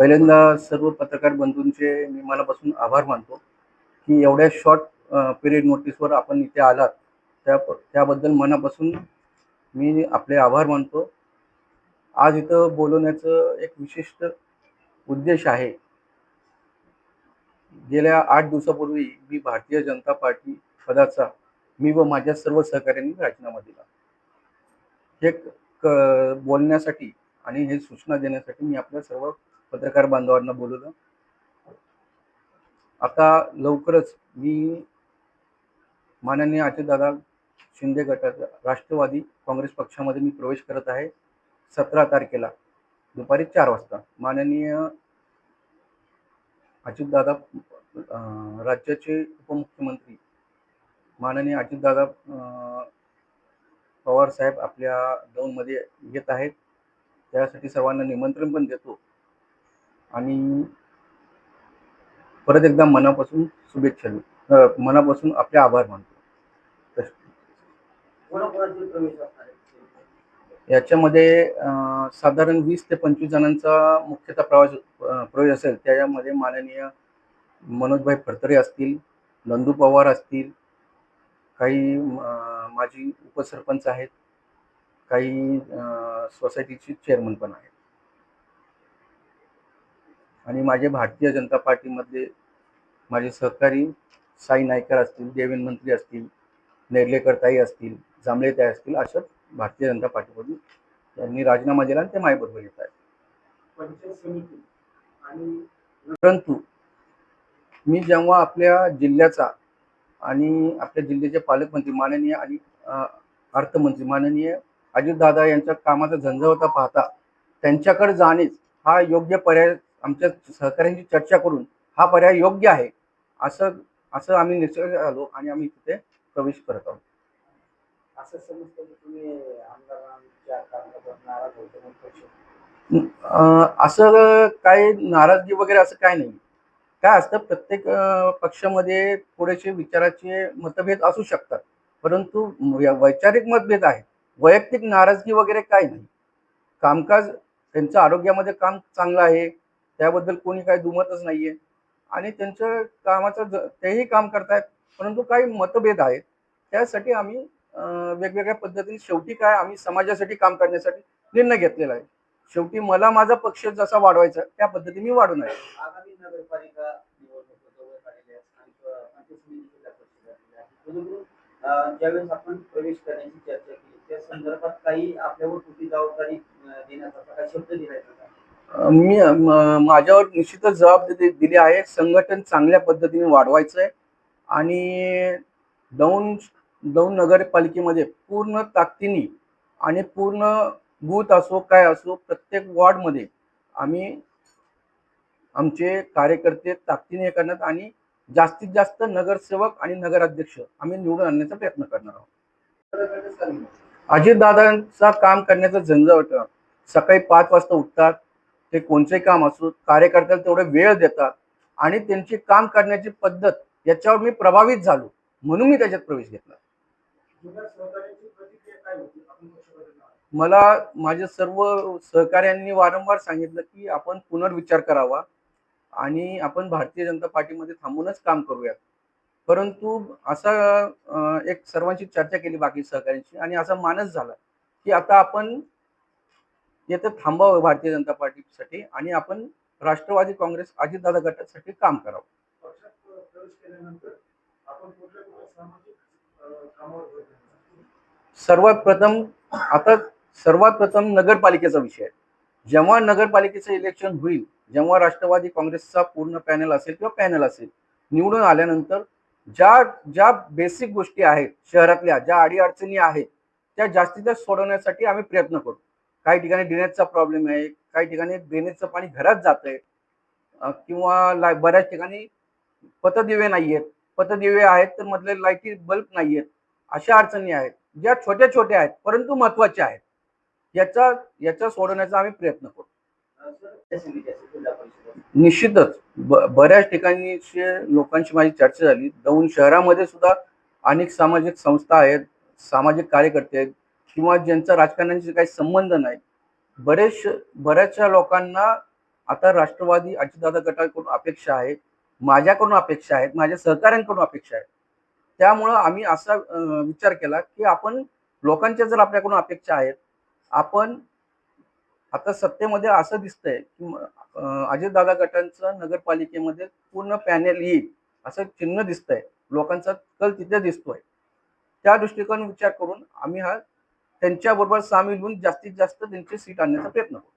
पहिल्यांदा सर्व पत्रकार बंधूंचे मी मनापासून आभार मानतो की एवढ्या शॉर्ट पिरियड नोटीसवर आपण इथे आलात. त्या त्याबद्दल मनापासून मी आपले आभार मानतो. आज इथं बोलवण्याचं एक विशिष्ट उद्देश आहे. गेल्या आठ दिवसापूर्वी मी भारतीय जनता पार्टी पदाचा मी व माझ्या सर्व सहकाऱ्यांनी राजीनामा दिला. हे क बोलण्यासाठी आणि हे सूचना देण्यासाठी मी आपल्या सर्व पत्रकार बांधवांना बोलवलं. आता लवकरच मी माननीय अजितदादा शिंदे गटाचा राष्ट्रवादी काँग्रेस पक्षामध्ये मी प्रवेश करत आहे. सतरा तारखेला दुपारी चार वाजता माननीय अजितदादा राज्याचे उपमुख्यमंत्री माननीय अजितदादा पवारसाहेब पवार साहेब आपल्या दौंडमध्ये येत आहेत. त्यासाठी सर्वांना निमंत्रण पण देतो. आणि परत एकदा मनापासून शुभेच्छा मनापासून आपले आभार मानतो? याच्यामध्ये साधारण वीस ते पंचवीस जणांचा मुख्यतः प्रवास प्रवेश असेल त्याच्यामध्ये माननीय मनोजभाई फडतरे असतील नंदू पवार असतील काही माजी उपसरपंच आहेत काही सोसायटीचे चेअरमन पण आहेत. आणि माझे भारतीय जनता पार्टीमधले माझे सहकारी साई नायकर असतील देवेंद्र मंत्री असतील नेर्लेकर ताई असतील जांभळे ताई असतील अशा भारतीय जनता पार्टीमधून त्यांनी राजीनामा दिला आणि ते माझ्याबरोबर येत आहेत. परंतु मी जेव्हा आपल्या जिल्ह्याचा आणि आपल्या जिल्ह्याचे पालकमंत्री माननीय आणि अर्थमंत्री माननीय अजितदादा यांच्या कामाचा झंझावता पाहता त्यांच्याकडे जाणेच हा योग्य पर्याय आमच्या सहकाऱ्यांची चर्चा करून हा पर्याय योग्य आहे असं असं आम्ही निश्चय आलो आणि आम्ही तिथे प्रवेश करत आहोत. असं समजतं की तुम्ही आमदारांच्या असं काय नाराजगी वगैरे असं काय नाही. काय असतं प्रत्येक पक्षामध्ये थोडेसे विचाराचे मतभेद असू शकतात परंतु वैचारिक मतभेद आहे वैयक्तिक नाराजगी वगैरे काय नाही. कामकाज त्यांचं आरोग्यामध्ये काम चांगलं आहे त्याबद्दल कोणी काही दुमतच नाहीये. आणि त्यांच्या कामाचं तेही काम करतायत परंतु काही मतभेद आहेत. त्यासाठी आम्ही वेगवेगळ्या पद्धतीने शेवटी काय आम्ही समाजासाठी काम करण्यासाठी निर्णय घेतलेला आहे. शेवटी मला माझा पक्ष जसा वाढवायचा त्या पद्धतीने मी वाढून आहे. ज्यावेळेस आपण प्रवेश करण्याची चर्चा केली त्या संदर्भात काही आपल्यावर कुठली जबाबदारी देण्याचा काही शब्द लिहायचा मी माझ्यावर निश्चितच जबाबदारी दिली आहे. संघटन चांगल्या पद्धतीने वाढवायचं आहे आणि दौंड दौंड नगरपालिकेमध्ये पूर्ण ताकदीने आणि पूर्ण बूथ असो काय असो प्रत्येक वॉर्डमध्ये आम्ही आमचे कार्यकर्ते ताकदीने हे करण्यात आणि जास्तीत जास्त नगरसेवक आणि नगराध्यक्ष आम्ही निवडून आणण्याचा प्रयत्न करणार आहोत. अजितदादांचा काम करण्याचा झंझावट सकाळी पाच वाजता उठतात. ते कोणतेही काम असो कार्यकर्त्याला तेवढे वेळ देतात आणि त्यांची काम करण्याची पद्धत याच्यावर मी प्रभावित झालो. म्हणून मी त्याच्यात प्रवेश घेतला. मला माझ्या सर्व सहकाऱ्यांनी वारंवार सांगितलं की आपण पुनर्विचार करावा आणि आपण भारतीय जनता पार्टीमध्ये थांबूनच काम करूयात. परंतु असा एक सर्वांची चर्चा केली बाकी सहकाऱ्यांची आणि असा मानस झाला की आता आपण याचं थांबावं भारतीय जनता पार्टीसाठी आणि आपण राष्ट्रवादी काँग्रेस अजितदादा गटासाठी काम करावं. सर्वात प्रथम आता सर्वात प्रथम नगरपालिकेचा विषय आहे. जेव्हा नगरपालिकेचं इलेक्शन होईल जेव्हा राष्ट्रवादी काँग्रेसचा पूर्ण पॅनल असेल किंवा पॅनल असेल निवडून आल्यानंतर ज्या ज्या बेसिक गोष्टी आहेत शहरातल्या ज्या अडीअडचणी आहेत त्या जास्तीत जास्त सोडवण्यासाठी आम्ही प्रयत्न करू. काही ठिकाणी ड्रेनेजचा प्रॉब्लेम आहे काही ठिकाणी ड्रेनेजचं पाणी घरात जात आहे किंवा ला बऱ्याच ठिकाणी पथदिवे नाही आहेत पथदिवे आहेत तर मधले लाईटी बल्ब नाही आहेत अशा अडचणी आहेत ज्या छोट्या छोट्या आहेत परंतु महत्त्वाच्या आहेत. याचा याचा सोडवण्याचा आम्ही प्रयत्न करू. निश्चितच. बऱ्याच ठिकाणी लोकांशी माझी चर्चा झाली. दौंड शहरामध्ये सुद्धा अनेक सामाजिक संस्था आहेत सामाजिक कार्यकर्ते आहेत किंवा ज्यांचा राजकारणाशी काही संबंध नाही बरेच बऱ्याचशा लोकांना आता राष्ट्रवादी अजितदादा गटाकडून अपेक्षा आहे माझ्याकडून अपेक्षा आहेत माझ्या सहकाऱ्यांकडून अपेक्षा आहेत. त्यामुळं आम्ही असा विचार केला की आपण लोकांच्या जर आपल्याकडून अपेक्षा आहेत आपण आता सत्तेमध्ये असं दिसतंय की अजितदादा गटांचं नगरपालिकेमध्ये पूर्ण पॅनेल येईल असं चिन्ह दिसतंय. लोकांचा कल तिथे दिसतोय. त्या दृष्टिकोन विचार करून आम्ही हा त्यांच्याबरोबर सामील होऊन जास्तीत जास्त त्यांची सीट आणण्याचा प्रयत्न करू.